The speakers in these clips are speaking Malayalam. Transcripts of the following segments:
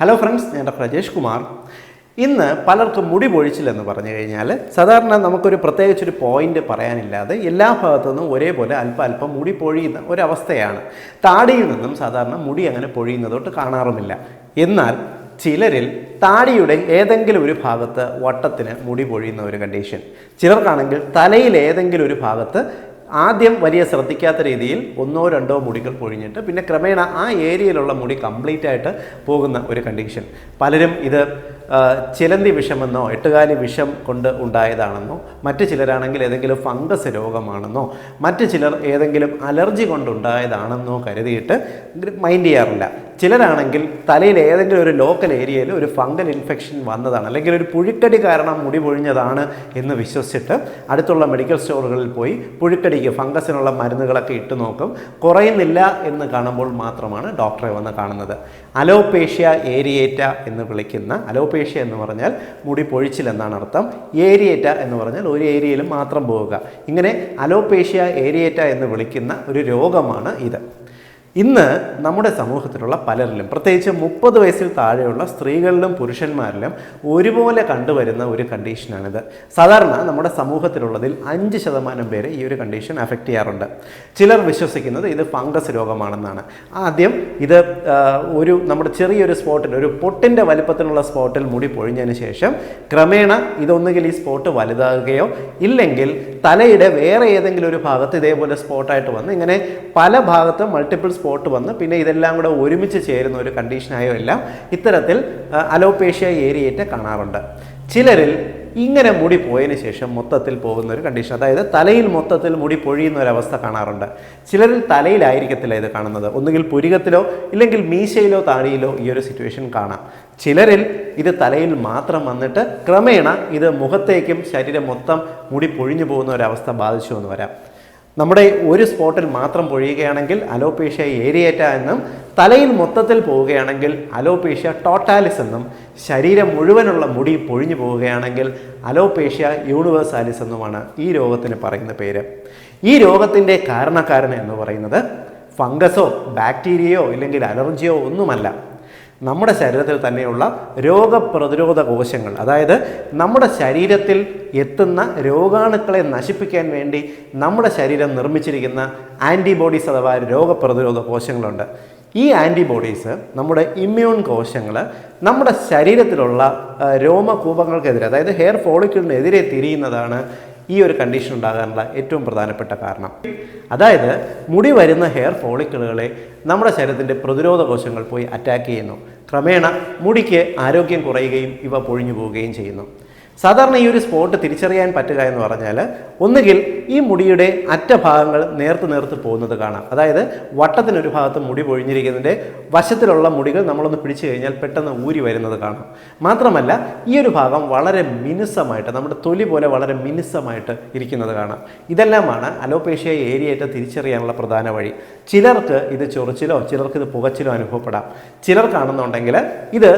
ഹലോ ഫ്രണ്ട്സ് ഞാൻ ഡോക്ടർ രാജേഷ് കുമാർ. ഇന്ന് പലർക്കും മുടി പൊഴിച്ചില്ലെന്ന് പറഞ്ഞു കഴിഞ്ഞാൽ സാധാരണ നമുക്കൊരു പ്രത്യേകിച്ചൊരു പോയിന്റ് പറയാനില്ലാതെ എല്ലാ ഭാഗത്തു നിന്നും ഒരേപോലെ അല്പം അല്പം മുടി പൊഴിയുന്ന ഒരവസ്ഥയാണ്. താടിയിൽ നിന്നും സാധാരണ മുടി അങ്ങനെ പൊഴിയുന്നതോട്ട് കാണാറുമില്ല. എന്നാൽ ചിലരിൽ താടിയുടെ ഏതെങ്കിലും ഒരു ഭാഗത്ത് വട്ടത്തിന് മുടി പൊഴിയുന്ന ഒരു കണ്ടീഷൻ ചിലർക്കാണെങ്കിൽ തലയിൽ ഏതെങ്കിലും ഒരു ഭാഗത്ത് ആദ്യം വലിയ ശ്രദ്ധിക്കാത്ത രീതിയിൽ ഒന്നോ രണ്ടോ മുടികൾ പൊഴിഞ്ഞിട്ട് പിന്നെ ക്രമേണ ആ ഏരിയയിലുള്ള മുടി കംപ്ലീറ്റ് ആയിട്ട് പോകുന്ന ഒരു കണ്ടീഷൻ പലരും ഇത് ചിലന്തി വിഷമെന്നോ എട്ടുകാലി വിഷം കൊണ്ട് ഉണ്ടായതാണെന്നോ മറ്റു ചിലരാണെങ്കിൽ ഏതെങ്കിലും ഫംഗസ് രോഗമാണെന്നോ മറ്റു ചിലർ ഏതെങ്കിലും അലർജി കൊണ്ടുണ്ടായതാണെന്നോ കരുതിയിട്ട് മൈൻഡ് ചെയ്യാറില്ല. ചിലരാണെങ്കിൽ തലയിൽ ഏതെങ്കിലും ഒരു ലോക്കൽ ഏരിയയിൽ ഒരു ഫംഗൽ ഇൻഫെക്ഷൻ വന്നതാണ് അല്ലെങ്കിൽ ഒരു പുഴുക്കടി കാരണം മുടി പൊഴിഞ്ഞതാണ് എന്ന് വിശ്വസിച്ചിട്ട് അടുത്തുള്ള മെഡിക്കൽ സ്റ്റോറുകളിൽ പോയി പുഴുക്കടിക്ക് ഫംഗസിനുള്ള മരുന്നുകളൊക്കെ ഇട്ട് നോക്കും. കുറയുന്നില്ല എന്ന് കാണുമ്പോൾ മാത്രമാണ് ഡോക്ടറെ വന്ന് കാണുന്നത്. അലോപേഷ്യ ഏരിയേറ്റ എന്ന് വിളിക്കുന്ന അലോപേഷ്യ എന്ന് പറഞ്ഞാൽ മുടി പൊഴിച്ചിൽ എന്നാണ് അർത്ഥം. ഏരിയേറ്റ എന്ന് പറഞ്ഞാൽ ഒരു ഏരിയയിൽ മാത്രം പോവുക. ഇങ്ങനെ അലോപേഷ്യ ഏരിയേറ്റ എന്ന് വിളിക്കുന്ന ഒരു രോഗമാണ് ഇത്. ഇന്ന് നമ്മുടെ സമൂഹത്തിലുള്ള പലരിലും പ്രത്യേകിച്ച് മുപ്പത് വയസ്സിൽ താഴെയുള്ള സ്ത്രീകളിലും പുരുഷന്മാരിലും ഒരുപോലെ കണ്ടുവരുന്ന ഒരു കണ്ടീഷനാണിത്. സാധാരണ നമ്മുടെ സമൂഹത്തിലുള്ളതിൽ അഞ്ച് ശതമാനം പേരെ ഈ ഒരു കണ്ടീഷൻ അഫക്റ്റ് ചെയ്യാറുണ്ട്. ചിലർ വിശ്വസിക്കുന്നത് ഇത് ഫംഗസ് രോഗമാണെന്നാണ്. ആദ്യം ഇത് ഒരു നമ്മുടെ ചെറിയൊരു സ്പോട്ടിൽ ഒരു പൊട്ടിന്റെ വലിപ്പത്തിലുള്ള സ്പോട്ടിൽ മുടി പൊഴിഞ്ഞതിന് ശേഷം ക്രമേണ ഇതൊന്നുകിൽ ഈ സ്പോട്ട് വലുതാകുകയോ ഇല്ലെങ്കിൽ തലയുടെ വേറെ ഏതെങ്കിലും ഒരു ഭാഗത്ത് ഇതേപോലെ സ്പോട്ടായിട്ട് വന്ന് ഇങ്ങനെ പല ഭാഗത്തും മൾട്ടിപ്പിൾ സ്പോട്ട് വന്ന് പിന്നെ ഇതെല്ലാം കൂടെ ഒരുമിച്ച് ചേരുന്ന ഒരു കണ്ടീഷനായോ എല്ലാം ഇത്തരത്തിൽ അലോപേഷ്യ ഏരിയേറ്റ് കാണാറുണ്ട്. ചിലരിൽ ഇങ്ങനെ മുടി പോയതിനു ശേഷം മൊത്തത്തിൽ പോകുന്ന ഒരു കണ്ടീഷൻ അതായത് തലയിൽ മൊത്തത്തിൽ മുടി പൊഴിയുന്ന ഒരു അവസ്ഥ കാണാറുണ്ട്. ചിലരിൽ തലയിലായിരിക്കത്തില്ല ഇത് കാണുന്നത്. ഒന്നുകിൽ പുരികത്തിലോ ഇല്ലെങ്കിൽ മീശയിലോ താടിയിലോ ഈ ഒരു സിറ്റുവേഷൻ കാണാം. ചിലരിൽ ഇത് തലയിൽ മാത്രം വന്നിട്ട് ക്രമേണ ഇത് മുഖത്തേക്കും ശരീരം മൊത്തം മുടി പൊഴിഞ്ഞു പോകുന്ന ഒരവസ്ഥ ബാധിച്ചു എന്ന് വരാം. നമ്മുടെ ഒരു സ്പോട്ടിൽ മാത്രം പൊഴിയുകയാണെങ്കിൽ അലോപേഷ്യ ഏരിയേറ്റ എന്നും തലയിൽ മൊത്തത്തിൽ പോവുകയാണെങ്കിൽ അലോപേഷ്യ ടോട്ടാലിസ് എന്നും ശരീരം മുഴുവനുള്ള മുടി പൊഴിഞ്ഞു പോവുകയാണെങ്കിൽ അലോപേഷ്യ യൂണിവേഴ്സാലിസ് എന്നുമാണ് ഈ രോഗത്തിന് പറയുന്ന പേര്. ഈ രോഗത്തിന്റെ കാരണക്കാരൻ എന്ന് പറയുന്നത് ഫംഗസോ ബാക്ടീരിയയോ ഇല്ലെങ്കിൽ അലർജിയോ ഒന്നുമല്ല. നമ്മുടെ ശരീരത്തിൽ തന്നെയുള്ള രോഗപ്രതിരോധ കോശങ്ങൾ അതായത് നമ്മുടെ ശരീരത്തിൽ എത്തുന്ന രോഗാണുക്കളെ നശിപ്പിക്കാൻ വേണ്ടി നമ്മുടെ ശരീരം നിർമ്മിച്ചിരിക്കുന്ന ആന്റിബോഡീസ് അഥവാ രോഗപ്രതിരോധ കോശങ്ങളുണ്ട്. ഈ ആന്റിബോഡീസ് നമ്മുടെ ഇമ്മ്യൂൺ കോശങ്ങൾ നമ്മുടെ ശരീരത്തിലുള്ള രോമകൂപങ്ങൾക്കെതിരെ അതായത് ഹെയർ ഫോളിക്കിളിനെതിരെ തിരിയുന്നതാണ് ഈ ഒരു കണ്ടീഷൻ ഉണ്ടാകാനുള്ള ഏറ്റവും പ്രധാനപ്പെട്ട കാരണം. അതായത് മുടി വരുന്ന ഹെയർ ഫോളിക്കിളുകളെ നമ്മുടെ ശരീരത്തിന്റെ പ്രതിരോധ കോശങ്ങൾ പോയി അറ്റാക്ക് ചെയ്യുന്നു. ക്രമേണ മുടിക്ക് ആരോഗ്യം കുറയുകയും ഇവ പൊഴിഞ്ഞു പോവുകയും ചെയ്യുന്നു. സാധാരണ ഈ ഒരു സ്പോട്ട് തിരിച്ചറിയാൻ പറ്റുക എന്ന് പറഞ്ഞാൽ ഒന്നുകിൽ ഈ മുടിയുടെ അറ്റഭാഗങ്ങൾ നേർത്ത് നേർത്ത് പോകുന്നത് കാണാം. അതായത് വട്ടത്തിനൊരു ഭാഗത്ത് മുടി പൊഴിഞ്ഞിരിക്കുന്നതിന്റെ വശത്തിലുള്ള മുടികൾ നമ്മളൊന്ന് പിടിച്ചു കഴിഞ്ഞാൽ പെട്ടെന്ന് ഊരി വരുന്നത് കാണാം. മാത്രമല്ല ഈ ഒരു ഭാഗം വളരെ മിനുസമായിട്ട് നമ്മുടെ തൊലി പോലെ വളരെ മിനുസമായിട്ട് ഇരിക്കുന്നത് കാണാം. ഇതെല്ലാമാണ് അലോപേഷ്യ ഏരിയയേറ്റ തിരിച്ചറിയാനുള്ള പ്രധാന വഴി. ചിലർക്ക് ഇത് ചൊറിച്ചിലോ ചിലർക്ക് ഇത് പുകച്ചിലോ അനുഭവപ്പെടാം. ചിലർ കാണുന്നുണ്ടെങ്കിൽ ഇത്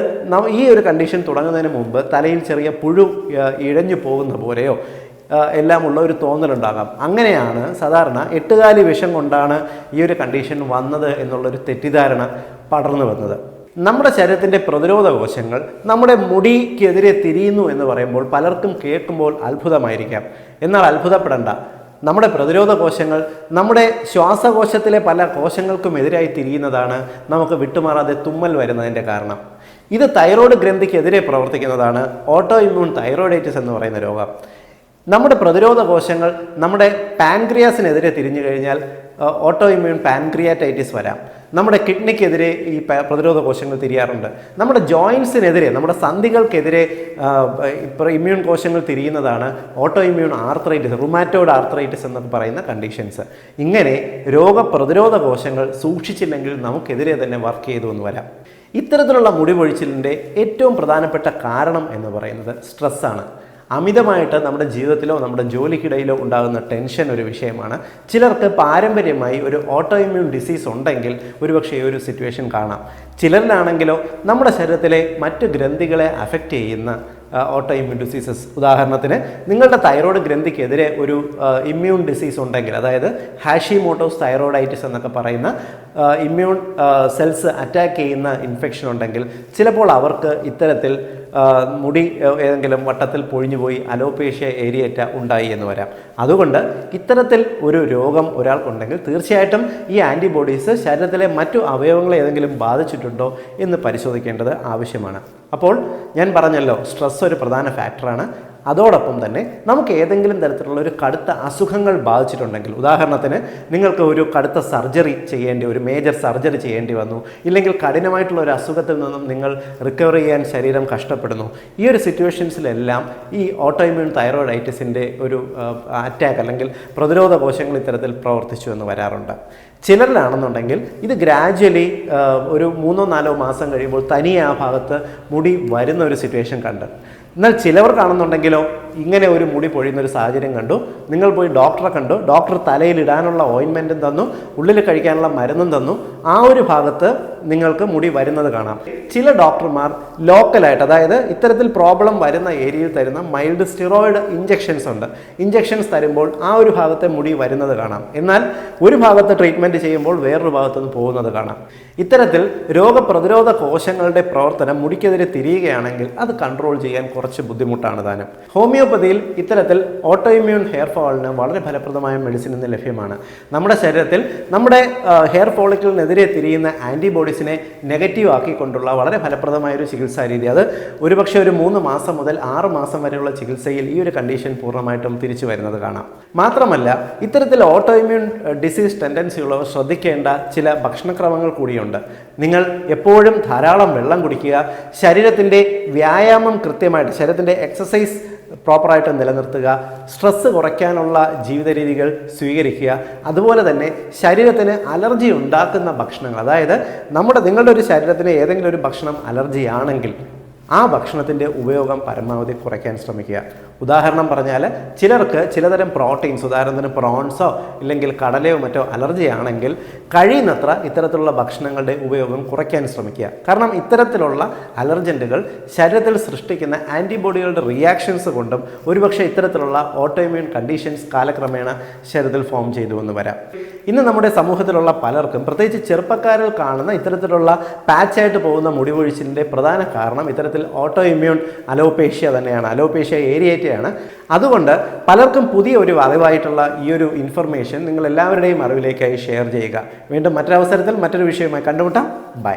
ഈ ഒരു കണ്ടീഷൻ തുടങ്ങുന്നതിന് മുമ്പ് തലയിൽ ചെറിയ പുഴു ഇഴഞ്ഞു പോകുന്ന പോലെയോ എല്ലാമുള്ള ഒരു തോന്നലുണ്ടാകാം. അങ്ങനെയാണ് സാധാരണ എട്ടുകാലി വിഷം കൊണ്ടാണ് ഈ ഒരു കണ്ടീഷൻ വന്നത് എന്നുള്ളൊരു തെറ്റിദ്ധാരണ പടർന്നു വന്നത്. നമ്മുടെ ശരീരത്തിന്റെ പ്രതിരോധ കോശങ്ങൾ നമ്മുടെ മുടിക്കെതിരെ തിരിയുന്നു എന്ന് പറയുമ്പോൾ പലർക്കും കേൾക്കുമ്പോൾ അത്ഭുതമായിരിക്കാം. എന്നാൽ അത്ഭുതപ്പെടേണ്ട. നമ്മുടെ പ്രതിരോധ കോശങ്ങൾ നമ്മുടെ ശ്വാസകോശത്തിലെ പല കോശങ്ങൾക്കും എതിരായി തിരിയുന്നതാണ് നമുക്ക് വിട്ടുമാറാതെ തുമ്മൽ വരുന്നതിന്റെ കാരണം. ഇത് തൈറോയ്ഡ് ഗ്രന്ഥിക്കെതിരെ പ്രവർത്തിക്കുന്നതാണ് ഓട്ടോ ഇമ്മ്യൂൺ തൈറോയിഡൈറ്റിസ് എന്ന് പറയുന്ന രോഗം. നമ്മുടെ പ്രതിരോധ കോശങ്ങൾ നമ്മുടെ പാൻക്രിയാസിനെതിരെ തിരിഞ്ഞു കഴിഞ്ഞാൽ ഓട്ടോ ഇമ്മ്യൂൺ പാൻക്രിയാറ്റൈറ്റിസ് വരാം. നമ്മുടെ കിഡ്നിക്കെതിരെ ഈ പ്രതിരോധ കോശങ്ങൾ തിരിയാറുണ്ട്. നമ്മുടെ ജോയിൻസിനെതിരെ നമ്മുടെ സന്ധികൾക്കെതിരെ ഇമ്മ്യൂൺ കോശങ്ങൾ തിരിയുന്നതാണ് autoimmune arthritis rheumatoid arthritis എന്നൊക്കെ പറയുന്ന കണ്ടീഷൻസ് ഇങ്ങനെ രോഗപ്രതിരോധ കോശങ്ങൾ സൂക്ഷിച്ചില്ലെങ്കിൽ നമുക്കെതിരെ തന്നെ വർക്ക് ചെയ്തു എന്ന് വരാം. ഇത്തരത്തിലുള്ള മുടിപൊഴിച്ചിലിന്റെ ഏറ്റവും പ്രധാനപ്പെട്ട കാരണം എന്ന് പറയുന്നത് സ്ട്രെസ്സാണ്. അമിതമായിട്ട് നമ്മുടെ ജീവിതത്തിലോ നമ്മുടെ ജോലിക്കിടയിലോ ഉണ്ടാകുന്ന ടെൻഷൻ ഒരു വിഷയമാണ്. ചിലർക്ക് പാരമ്പര്യമായി ഒരു ഓട്ടോ ഇമ്മ്യൂൺ ഡിസീസ് ഉണ്ടെങ്കിൽ ഒരുപക്ഷെ ഈ ഒരു സിറ്റുവേഷൻ കാണാം. ചിലരിലാണെങ്കിലോ നമ്മുടെ ശരീരത്തിലെ മറ്റ് ഗ്രന്ഥികളെ അഫക്റ്റ് ചെയ്യുന്ന ഓട്ടോ ഇമ്മ്യൂൺ ഡിസീസസ് ഉദാഹരണത്തിന് നിങ്ങളുടെ തൈറോയ്ഡ് ഗ്രന്ഥിക്കെതിരെ ഒരു ഇമ്മ്യൂൺ ഡിസീസ് ഉണ്ടെങ്കിൽ അതായത് ഹാഷിമോട്ടോസ് തൈറോയിഡൈറ്റിസ് എന്നൊക്കെ പറയുന്ന ഇമ്മ്യൂൺ സെൽസ് അറ്റാക്ക് ചെയ്യുന്ന ഇൻഫെക്ഷൻ ഉണ്ടെങ്കിൽ ചിലപ്പോൾ അവർക്ക് ഇത്തരത്തിൽ മുടി ഏതെങ്കിലും വട്ടത്തിൽ പൊഴിഞ്ഞു പോയി അലോപേഷ്യ ഏരിയേറ്റ ഉണ്ടായി എന്ന് വരാം. അതുകൊണ്ട് ഇത്തരത്തിൽ ഒരു രോഗം ഒരാൾക്കുണ്ടെങ്കിൽ തീർച്ചയായിട്ടും ഈ ആന്റിബോഡീസ് ശരീരത്തിലെ മറ്റു അവയവങ്ങളെ ഏതെങ്കിലും ബാധിച്ചിട്ടുണ്ടോ എന്ന് പരിശോധിക്കേണ്ടത് ആവശ്യമാണ്. അപ്പോൾ ഞാൻ പറഞ്ഞല്ലോ സ്ട്രെസ് ഒരു പ്രധാന ഫാക്ടറാണ് അതോടൊപ്പം തന്നെ നമുക്ക് ഏതെങ്കിലും തരത്തിലുള്ള ഒരു കടുത്ത അസുഖങ്ങൾ ബാധിച്ചിട്ടുണ്ടെങ്കിൽ ഉദാഹരണത്തിന് നിങ്ങൾക്ക് ഒരു കടുത്ത സർജറി ചെയ്യേണ്ടി ഒരു മേജർ സർജറി ചെയ്യേണ്ടി വന്നു ഇല്ലെങ്കിൽ കഠിനമായിട്ടുള്ള ഒരു അസുഖത്തിൽ നിന്നും നിങ്ങൾ റിക്കവർ ചെയ്യാൻ ശരീരം കഷ്ടപ്പെടുന്നു. ഈ ഒരു സിറ്റുവേഷൻസിലെല്ലാം ഈ ഓട്ടോഇമ്യൂൺ തൈറോയിഡൈറ്റിസിന്റെ ഒരു അറ്റാക്ക് അല്ലെങ്കിൽ പ്രതിരോധ കോശങ്ങൾ ഇത്തരത്തിൽ പ്രവർത്തിച്ചു എന്ന് വരാറുണ്ട്. ചിലരിലാണെന്നുണ്ടെങ്കിൽ ഇത് ഗ്രാജ്വലി ഒരു മൂന്നോ നാലോ മാസം കഴിയുമ്പോൾ തനിയെ ആ ഭാഗത്ത് മുടി വരുന്ന ഒരു സിറ്റുവേഷൻ കണ്ട്. എന്നാൽ ചിലവർ കാണുന്നുണ്ടെങ്കിലോ? ഇങ്ങനെ ഒരു മുടി പൊഴിയുന്ന ഒരു സാഹചര്യം കണ്ടു. നിങ്ങൾ പോയി ഡോക്ടറെ കണ്ടു. ഡോക്ടർ തലയിൽ ഇടാനുള്ള ഓയിൻമെന്റും തന്നു ഉള്ളിൽ കഴിക്കാനുള്ള മരുന്നും തന്നു. ആ ഒരു ഭാഗത്ത് നിങ്ങൾക്ക് മുടി വരുന്നത് കാണാം. ചില ഡോക്ടർമാർ ലോക്കലായിട്ട് അതായത് ഇത്തരത്തിൽ പ്രോബ്ലം വരുന്ന ഏരിയയിൽ തരുന്ന മൈൽഡ് സ്റ്റിറോയിഡ് ഇഞ്ചെക്ഷൻസ് ഉണ്ട്. ഇഞ്ചെക്ഷൻസ് തരുമ്പോൾ ആ ഒരു ഭാഗത്തെ മുടി വരുന്നത് കാണാം. എന്നാൽ ഒരു ഭാഗത്ത് ട്രീറ്റ്മെന്റ് ചെയ്യുമ്പോൾ വേറൊരു ഭാഗത്തുനിന്ന് പോകുന്നത് കാണാം. ഇത്തരത്തിൽ രോഗപ്രതിരോധ കോശങ്ങളുടെ പ്രവർത്തനം മുടിക്കെതിരെ തിരിയുകയാണെങ്കിൽ അത് കൺട്രോൾ ചെയ്യാൻ കുറച്ച് ബുദ്ധിമുട്ടാണ് താനും. ഹോമിയോപ്പതിയിൽ ഇത്തരത്തിൽ ഓട്ടോഇമ്മ്യൂൺ ഹെയർ ഫോളിന് വളരെ ഫലപ്രദമായ മെഡിസിൻ ഇന്ന് ലഭ്യമാണ്. നമ്മുടെ ശരീരത്തിൽ നമ്മുടെ ഹെയർ ഫോളിക്കിളിനെതിരെ തിരിയുന്ന ആന്റിബോഡീസിനെ നെഗറ്റീവ് ആക്കിക്കൊണ്ടുള്ള വളരെ ഫലപ്രദമായ ഒരു ചികിത്സാ രീതി. അത് ഒരുപക്ഷെ ഒരു മൂന്ന് മാസം മുതൽ ആറ് മാസം വരെയുള്ള ചികിത്സയിൽ ഈ ഒരു കണ്ടീഷൻ പൂർണമായിട്ടും തിരിച്ചു വരുന്നത് കാണാം. മാത്രമല്ല ഇത്തരത്തിൽ ഓട്ടോഇമ്മ്യൂൺ ഡിസീസ് ടെൻഡൻസി ഉള്ളവർ ശ്രദ്ധിക്കേണ്ട ചില ഭക്ഷണക്രമങ്ങൾ കൂടിയുണ്ട്. നിങ്ങൾ എപ്പോഴും ധാരാളം വെള്ളം കുടിക്കുക. ശരീരത്തിന്റെ വ്യായാമം കൃത്യമായിട്ട് ശരീരത്തിന്റെ എക്സസൈസ് പ്രോപ്പറായിട്ട് നിലനിർത്തുക സ്ട്രെസ്സ് കുറയ്ക്കാനുള്ള ജീവിത രീതികൾ സ്വീകരിക്കുക അതുപോലെ തന്നെ ശരീരത്തിന് അലർജി ഉണ്ടാക്കുന്ന ഭക്ഷണങ്ങൾ. അതായത് നമ്മുടെ നിങ്ങളുടെ ഒരു ശരീരത്തിന് ഏതെങ്കിലും ഒരു ഭക്ഷണം അലർജി ആണെങ്കിൽ ആ ഭക്ഷണത്തിന്റെ ഉപയോഗം പരമാവധി കുറയ്ക്കാൻ ശ്രമിക്കുക. ഉദാഹരണം പറഞ്ഞാൽ ചിലർക്ക് ചിലതരം പ്രോട്ടീൻസ് ഉദാഹരണത്തിന് പ്രോൺസോ ഇല്ലെങ്കിൽ കടലയോ മറ്റോ അലർജി ആണെങ്കിൽ കഴിയുന്നത്ര ഇത്തരത്തിലുള്ള ഭക്ഷണങ്ങളുടെ ഉപയോഗം കുറയ്ക്കാൻ ശ്രമിക്കുക. കാരണം ഇത്തരത്തിലുള്ള അലർജന്റുകൾ ശരീരത്തിൽ സൃഷ്ടിക്കുന്ന ആന്റിബോഡികളുടെ റിയാക്ഷൻസ് കൊണ്ടും ഒരുപക്ഷെ ഇത്തരത്തിലുള്ള ഓട്ടോമ്യൂൺ കണ്ടീഷൻസ് കാലക്രമേണ ശരീരത്തിൽ ഫോം ചെയ്തു എന്ന് വരാം. ഇന്ന് നമ്മുടെ സമൂഹത്തിലുള്ള പലർക്കും പ്രത്യേകിച്ച് ചെറുപ്പക്കാരിൽ കാണുന്ന ഇത്തരത്തിലുള്ള പാച്ചായിട്ട് പോകുന്ന മുടിവൊഴിച്ചിലിന്റെ പ്രധാന കാരണം ഇത്തരത്തിൽ ഓട്ടോ ഇമ്മ്യൂൺ അലോപേഷ്യ തന്നെയാണ്. അലോപേഷ്യ ഏരിയേറ്റയാണ്. അതുകൊണ്ട് പലർക്കും പുതിയ ഒരു അറിവായിട്ടുള്ള ഈ ഒരു ഇൻഫർമേഷൻ നിങ്ങൾ എല്ലാവരുടെയും അറിവിലേക്കായി ഷെയർ ചെയ്യുക. വീണ്ടും മറ്റൊരവസരത്തിൽ മറ്റൊരു വിഷയവുമായി കണ്ടുമുട്ടാം. ബൈ